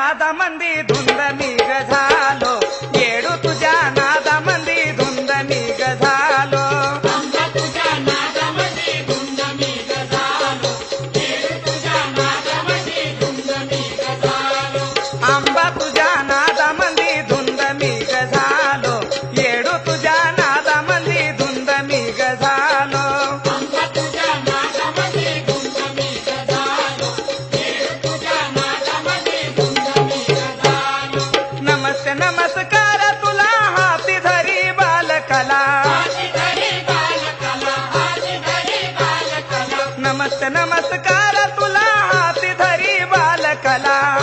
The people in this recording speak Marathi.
నాదమంది దుందమీగ सरकार तुला हाती धरी बालकला. नमस्ते नमस्कार तुला हाती धरी बालकला.